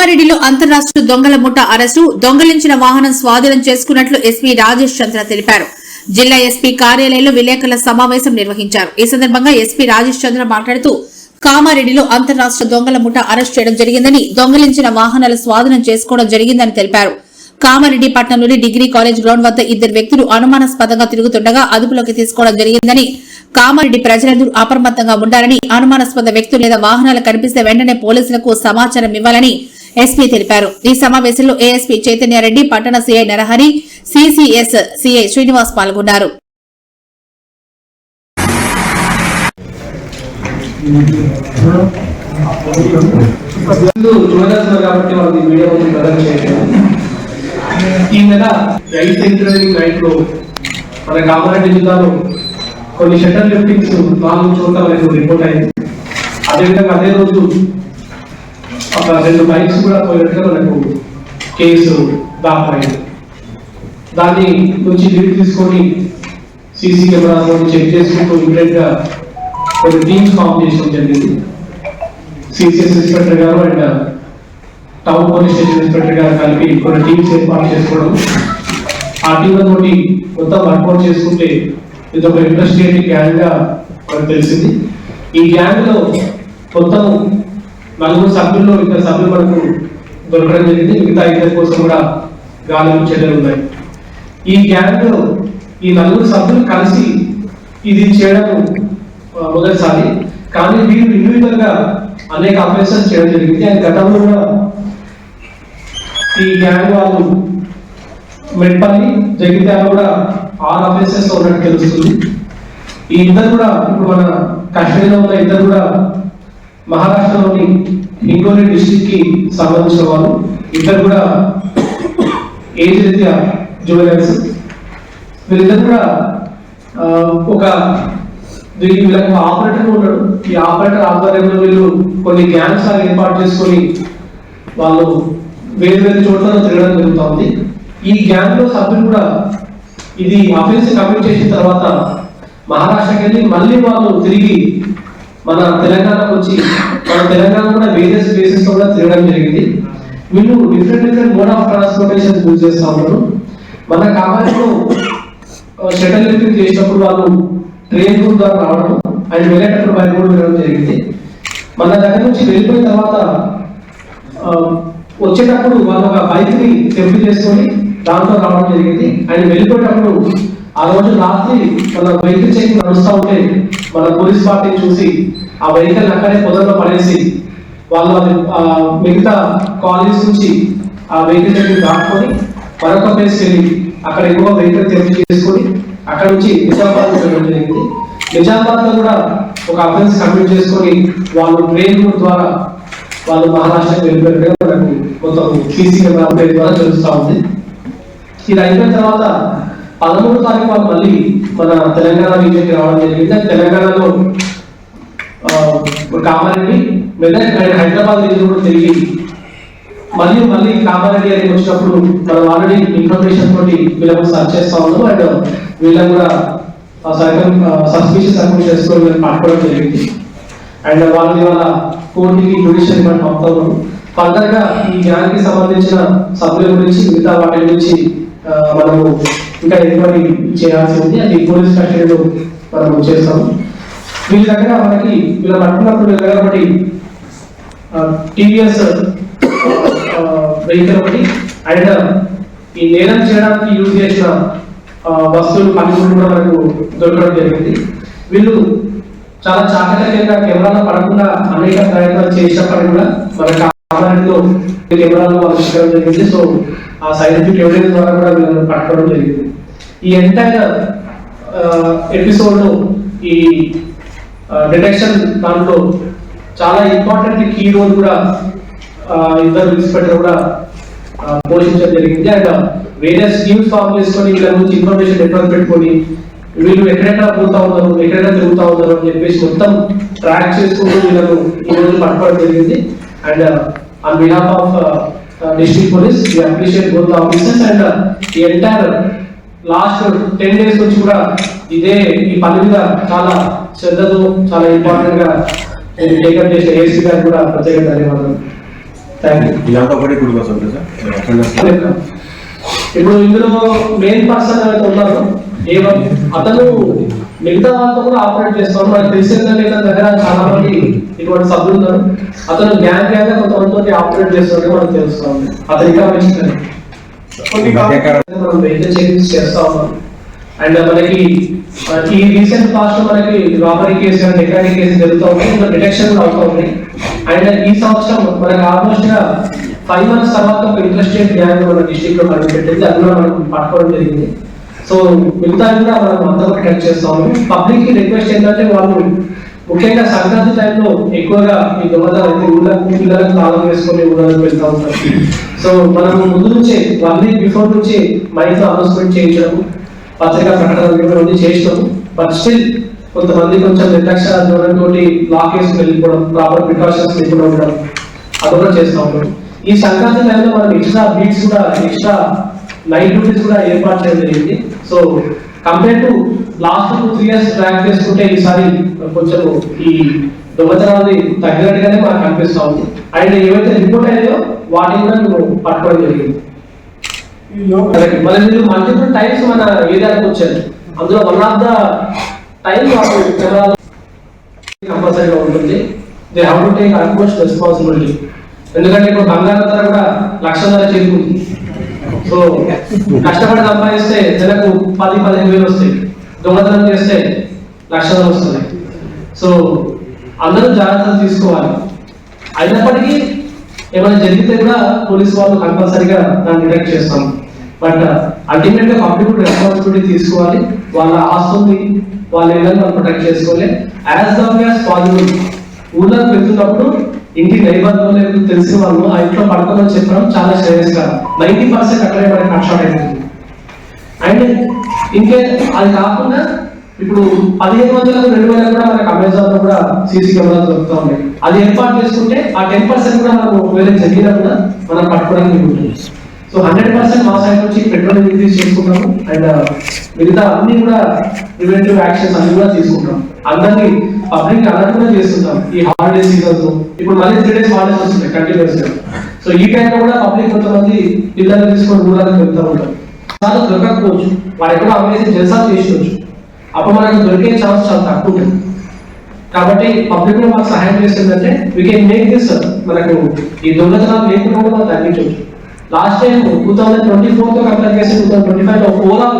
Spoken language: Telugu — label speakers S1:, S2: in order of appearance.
S1: కామారెడ్డిలో అంతరాష్ట్ర దొంగల ముఠ అరెస్టు దొంగలించిన వాహనం స్వాధీనం చేసుకున్నట్లు ఎస్పీ రాజేష్ చంద్ర తెలిపారు. జిల్లా ఎస్పీ కార్యాలయంలో విలేకరుల సమావేశం నిర్వహించారు. ఈ సందర్భంగా ఎస్పీ రాజేష్ చంద్ర మాట్లాడుతూ కామారెడ్డిలో అంతరాష్ట్ర దొంగల ముఠ అరెస్ట్ చేయడం జరిగిందని దొంగలించిన వాహనాల స్వాధీనం చేసుకోవడం జరిగిందని తెలిపారు. కామారెడ్డి పట్టణంలోని డిగ్రీ కాలేజ్ గ్రౌండ్ వద్ద ఇద్దరు వ్యక్తులు అనుమానాస్పదంగా తిరుగుతుండగా అదుపులోకి తీసుకోవడం జరిగిందని కామారెడ్డి ప్రజలందరూ అప్రమత్తంగా ఉండాలని అనుమానాస్పద వ్యక్తులు లేదా వాహనాలు కనిపిస్తే వెంటనే పోలీసులకు సమాచారం ఇవ్వాలని ఎస్పీ తెలిపారు. ఈ సమావేశంలో ఏఎస్పీ చైతన్యారెడ్డి పట్టణ CI Narahari CCS CI Srinivas పాల్గొన్నారు.
S2: ఈ నెల ఎయిత్ ఇంజనీరింగ్ నైట్లో మన కామారెడ్డి జిల్లాలో కొన్ని షటర్ లిఫ్టింగ్స్ నాలుగు చోట్ల రిపోర్ట్ అయింది. అదేవిధంగా అదే రోజు ఒక రెండు బైక్స్ కూడా పోయినట్టుగా మనకు కేసు దాఖలైంది దాన్ని నుంచి లీడ్ తీసుకొని సీసీ కెమెరాలో చెక్ చేసుకుంటూ ఇమీడియట్గా కొన్ని టీమ్స్ ఫామ్ చేయడం జరిగింది సిసిఎస్ ఇన్స్పెక్టర్ గారు and town police station inspector గారు కలిపి కొన్ని టీమ్స్ ఏర్పాటు చేసుకోవడం ఆ టీంల తోటి మొత్తం వర్కౌట్ చేసుకుంటే ఇది ఒక ఇంట్రెస్టింగ్ గ్యాంగ్గా మనకు తెలిసింది ఈ గ్యాంగ్లో మొత్తం నలుగురు సభ్యుల్లో ఇద్దరు సభ్యులు మనకు దొరకడం జరిగింది. మిగతా ఇద్దరి కోసం కూడా గాలింపు చర్యలు ఉన్నాయి. ఈ గ్యాంగ్ ఈ నలుగురు సభ్యులు కలిసి ఇది చేయడం మొదటిసారి. కానీ వీళ్ళు ఇండివిజువల్గా అనేక ఆపరేషన్స్ చేయడం జరిగింది. అండ్ గతంలో కూడా ఈ గ్యాంగ్ వాళ్ళు మెట్పల్లి జగిత్యాల కూడా ఆరు ఆఫీసెస్ ఉన్నట్టు తెలుస్తుంది. ఈ ఇద్దరు కూడా ఇప్పుడు మన కశ్మీర్లో ఉన్న ఇద్దరు కూడా మహారాష్ట్రలోని హింగోలి డిస్టిక్కి సంబంధించిన వాళ్ళు. ఇద్దరు కూడా ఏజ్ రీత్యా జువెలర్స్. వీళ్ళిద్దరు కూడా ఒక వీళ్ళకి ఆపరేటర్ ఉన్నాడు. ఈ ఆపరేటర్ ఆధ్వర్యంలో వీళ్ళు కొన్ని గ్యాంగ్స్ ఏర్పాటు చేసుకొని వాళ్ళు వేరు వేరు చోట్ల తిరగడం జరుగుతుంది ఈ గ్యాంగ్లో సభ్యులు కూడా ఇది అఫెన్స్ కమిట్ చేసిన తర్వాత మహారాష్ట్రకి వెళ్ళి మళ్ళీ వాళ్ళు తిరిగి మన తెలంగాణకు వచ్చి మన తెలంగాణ కూడా వేరియస్ ప్లేసెస్లో కూడా తిరగడం జరిగింది. వీళ్ళు different different mode of transportation use చేస్తా ఉన్నారు. మన కామారెడ్డిలో షటల్ లిఫ్టింగ్ చేసినప్పుడు వాళ్ళు ట్రైన్ రూట్ ద్వారా రావడం అండ్ వెళ్ళేటప్పుడు బైక్ కూడా వెళ్ళడం జరిగింది. మన దగ్గర నుంచి వెళ్ళిపోయిన తర్వాత వచ్చేటప్పుడు వాళ్ళు ఒక బైక్ని చేసుకొని దాంతో రావడం జరిగింది. అండ్ వెళ్ళిపోయేటప్పుడు ఆ రోజు రాత్రి మన వెహికల్ చెకింగ్ నడుస్తూ ఉంటే మన పోలీస్ పార్టీ చూసి ఆ వెహికల్ అక్కడే పొదల్లో పడేసి వాళ్ళు అది మిగతా కాలేజ్ నుంచి ఆ వెహికల్ చెకింగ్ దాటుకొని మరొక ప్లేస్ వెళ్ళి అక్కడ ఎక్కువ వెహికల్ తెరిచి చేసుకొని అక్కడ నుంచి నిజామాబాద్ వెళ్ళడం జరిగింది. నిజామాబాద్లో కూడా ఒక అఫెన్స్ కమిట్ చేసుకొని వాళ్ళు ట్రైన్ ద్వారా వాళ్ళు మహారాష్ట్రకు వెళ్ళిపోయినట్టుగా మనకు మొత్తం సీసీ కెమెరా ద్వారా తెలుస్తా ఉంది. ఇది అయిపోయిన తర్వాత పదమూడు తారీఖు వాళ్ళు మళ్ళీ మన తెలంగాణ బీజేపీ రావడం జరిగింది. తెలంగాణలో కామారెడ్డి మెదక్ అండ్ హైదరాబాద్ రీజియన్ కూడా తిరిగి మళ్ళీ మళ్ళీ కామారెడ్డి అని వచ్చినప్పుడు మనం ఆల్రెడీ ఇన్ఫర్మేషన్ తోటి వీళ్ళని సర్చ్ చేస్తా ఉన్నాం అండ్ వీళ్ళని కూడా సస్పిషియస్ అకౌంట్ చేసుకొని వీళ్ళని పట్టుకోవడం జరిగింది. అండ్ వాళ్ళని వాళ్ళ కోర్టుకి జ్యుడిషియల్ మనం పంపుతాము ఫర్దర్ ఈ గ్యాంగ్ సంబంధించిన సభ్యుల గురించి మిగతా వాటి గురించి మనము ఇంకా ఎంక్వైరీ చేయాల్సి ఉంది అది పోలీస్ కస్టడీలో మనం చేస్తాము. వీళ్ళ దగ్గర మనకి వీళ్ళ పట్టుకున్నప్పుడు వీళ్ళ దగ్గర ఒకటి టీవీఎస్ వెహికల్ ఒకటి అండ్ ఈ నేరం చేయడానికి యూజ్ చేసిన వస్తువులు పనిముట్లు కూడా మనకు దొరకడం జరిగింది. వీళ్ళు చాలా చాకచక్యంగా కెమెరాలో పడకుండా అనేక ప్రయత్నాలు చేసినప్పటికీ కూడా మనకు కామారెడ్డిలో కెమెరాలో వాళ్ళు జరిగింది. సో ఆ సైంటిఫిక్ ఎవిడెన్స్ ద్వారా కూడా వీళ్ళని పట్టుకోవడం జరిగింది. ఈ ఎంటైర్ ఎపిసోడ్ ఈ డిటెక్షన్ దాంట్లో చాలా ఇంపార్టెంట్ కీ రోల్ కూడా ఇద్దరు ఇన్స్పెక్టర్ కూడా పోషించడం జరిగింది. అండ్ వేరియస్ స్కీమ్స్ ఫామ్ చేసుకొని వీళ్ళ గురించి ఇన్ఫర్మేషన్ నెట్వర్క్ పెట్టుకొని వీళ్ళు ఎక్కడెక్కడ పోతా ఉన్నారు ఎక్కడెక్కడ తిరుగుతా ఉన్నారు అని చెప్పేసి మొత్తం ట్రాక్ చేసుకుంటూ వీళ్ళను ఈ రోజు పట్టుకోవడం జరిగింది. And on behalf of district police we appreciate both officers and ఈ ఎంటైర్ లాస్ట్ టెన్ డేస్ నుంచి కూడా ఇదే ఈ పని మీద చాలా శ్రద్ధతో చాలా ఇంపార్టెంట్గా టేకప్ చేసిన ఏసీ గారికి కూడా ప్రత్యేక ధన్యవాదాలు. ఇప్పుడు ఇందులో మెయిన్ పర్సన్ ఎవరైతే ఉన్నారో ఏమో అతను మిగతా వాళ్ళతో కూడా ఆపరేట్ చేస్తాడు మనకు తెలిసిందంటే ఇతని దగ్గర చాలా మంది ఇటువంటి సభ్యులు ఉన్నారు. అతను గ్యాంగ్ గ్యాంగ్ కొంతమందితో ఆపరేట్ చేస్తున్నట్టు మనకు తెలుస్తా ఉంది. అతను
S3: మధ్యకాలం-
S2: మనం వెహికల్ చెకింగ్స్ చేస్తా ఉన్నాం అండ్ మనకి ఈ రీసెంట్ పాస్ట్లో మనకి robbery case and dacoity case జరుగుతూ ఉన్నాయి. ఇంకా డిటెక్షన్ కూడా అవుతా ఉన్నాయి. అండ్ ఈ సంవత్సరం మనకి ఆల్మోస్ట్గా ఫైవ్ మంత్స్ తర్వాత ఒక ఇంట్రెస్టెడ్ గ్యాంగ్ మన డిస్ట్రిక్ట్లో మనం పెట్టింది. అది కూడా మనం పట్టుకోవడం జరిగింది. సో మిగతా కూడా మనం అంతా కట్ చేస్తాము పబ్లిక్కి రిక్వెస్ట్ ఏంటంటే వాళ్ళు ముఖ్యంగా సంక్రాంతి టైంలో ఎక్కువగా ఈ దొంగతనం అయితే ఊళ్ళకు పిల్లలకు తాళం వేసుకొని ఊళ్ళకి వెళ్తా ఉంటారు. సో మనం ముందు నుంచే వన్ వీక్ బిఫోర్ నుంచి మైండ్ అనౌన్స్మెంట్ చేయించడం పత్రికా ప్రకటనలు ఇవన్నీ చేసినాము బట్ స్టిల్ కొంతమంది కొంచెం నిర్లక్ష్య ధోరణి తోటి లాక్ వేసుకుని వెళ్ళిపోవడం ప్రాపర్ ప్రికాషన్స్ లేకుండా ఉండడం అది కూడా చేస్తా ఉన్నాం ఈ సంక్రాంతి టైంలో మనం ఎక్స్ట్రా బీట్స్ కూడా ఎక్స్ట్రా నైట్ డ్యూటీస్ కూడా ఏర్పాటు చేయడం జరిగింది. So compare to last two three years track చేసుకుంటే ఈసారి కొంచెం ఈ దొంగతనాన్ని తగ్గినట్టుగానే మనకు అనిపిస్తా ఉంది. అండ్ ఏవైతే రిపోర్ట్ అయ్యాయో వాటిని కూడా పట్టుకోవడం జరిగింది. Correct. మరి మల్టిపుల్ టైమ్స్ మన ఏరియాకి వచ్చారు. అందులో వన్ ఆఫ్ ద టైం కెమెరాలో కంపల్సరీగా ఉంటుంది. They have to take almost responsibility ఎందుకంటే ఇప్పుడు బంగారం ధర కూడా లక్ష ధర చేరుకుంది. సో కష్టపడి సంపాదిస్తే నెలకు పది పదిహేను వేలు వస్తాయి. దొంగతనం చేస్తే లక్షలు వస్తున్నాయి. సో అందరూ జాగ్రత్తలు తీసుకోవాలి. అయినప్పటికీ ఏమైనా జరిగితే కూడా పోలీస్ వాళ్ళు కంపల్సరీగా దాన్ని డిటెక్ట్ చేస్తాం. బట్ అల్టిమేట్గా పబ్లిక్ రెస్పాన్సిబిలిటీ తీసుకోవాలి. వాళ్ళ ఆస్తుల్ని వాళ్ళ ఇళ్ళని మనం ప్రొటెక్ట్ చేసుకోవాలి. యాజ్ లాంగ్ యాజ్ పాసిబుల్ ఊళ్ళో వెళ్తున్నప్పుడు ఇంటి నైబర్లో లేదు తెలిసిన వాళ్ళు ఆ ఇంట్లో పడుకోమని చెప్పడం చాలా శ్రేయస్కరం నైన్టీ పర్సెంట్ అక్కడే మనకి కట్ అయింది అండ్ ఇంకే అది కాకుండా ఇప్పుడు పదిహేను వందలకు రెండు వేల కూడా మనకు అమెజాన్లో కూడా సీసీ కెమెరాలు దొరుకుతూ ఉన్నాయి. అది ఏర్పాటు చేసుకుంటే ఆ టెన్ పర్సెంట్ కూడా మనం ఒకవేళ జరిగినా కూడా మనం పట్టుకోవడానికి ఉంటుంది సో హండ్రెడ్ పర్సెంట్ మా సైడ్ నుంచి పెట్రోల్ ఇంక్రీజ్ చేసుకుంటాము అండ్ uh, మిగతా అన్ని కూడా ప్రివెంటివ్ యాక్షన్స్ అన్ని కూడా తీసుకుంటాం అందరినీ పబ్లిక్ అలర్ట్ కూడా చేస్తుంటాం ఈ హాలిడే సీజన్ ఇప్పుడు మళ్ళీ త్రీ డేస్ హాలిడేస్ వస్తున్నాయి కంటిన్యూస్గా సో ఈ టైంలో కూడా పబ్లిక్ కొంతమంది పిల్లలు తీసుకొని ఊళ్ళకి వెళ్తూ ఉంటారు. చాలా దొరకకపోవచ్చు. వారు ఎక్కడో అమ్మేసి జల్సా చేసుకోవచ్చు. అప్పుడు మనకు దొరికే ఛాన్స్ చాలా తక్కువ ఉంటుంది. కాబట్టి పబ్లిక్ కూడా మాకు సహాయం చేస్తుందంటే వీ కెన్ మేక్ దిస్ మనకు ఈ దొంగతనాలు లేకుండా కూడా మనం తగ్గించవచ్చు. Last time two thousand twenty ఫోర్తో compare చేస్తే టూ థౌసండ్ ట్వంటీ ఫైవ్లో ఓవరాల్